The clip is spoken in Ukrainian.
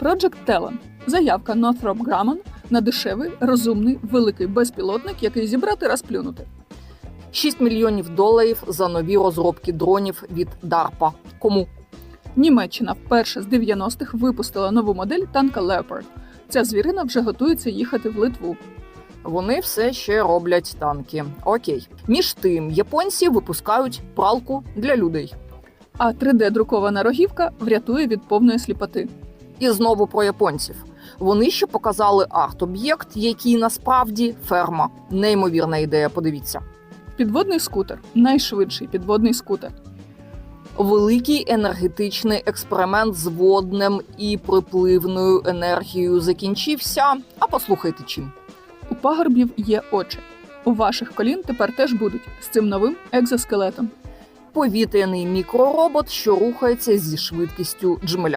Project Talon – заявка Northrop Grumman на дешевий, розумний, великий безпілотник, який зібрати розплюнути. 6 мільйонів доларів за нові розробки дронів від DARPA. Кому? Німеччина вперше з 90-х випустила нову модель танка Leopard. Ця звірина вже готується їхати в Литву. Вони все ще роблять танки. Окей. Між тим, японці випускають пралку для людей. А 3D-друкована рогівка врятує від повної сліпоти. І знову про японців. Вони ще показали арт-об'єкт, який насправді ферма. Неймовірна ідея. Подивіться. Підводний скутер найшвидший підводний скутер. Великий енергетичний експеримент з воднем і припливною енергією закінчився. А послухайте чим. У пагорбів є очі. У ваших колін тепер теж будуть з цим новим екзоскелетом. Повітряний мікроробот, що рухається зі швидкістю джмеля.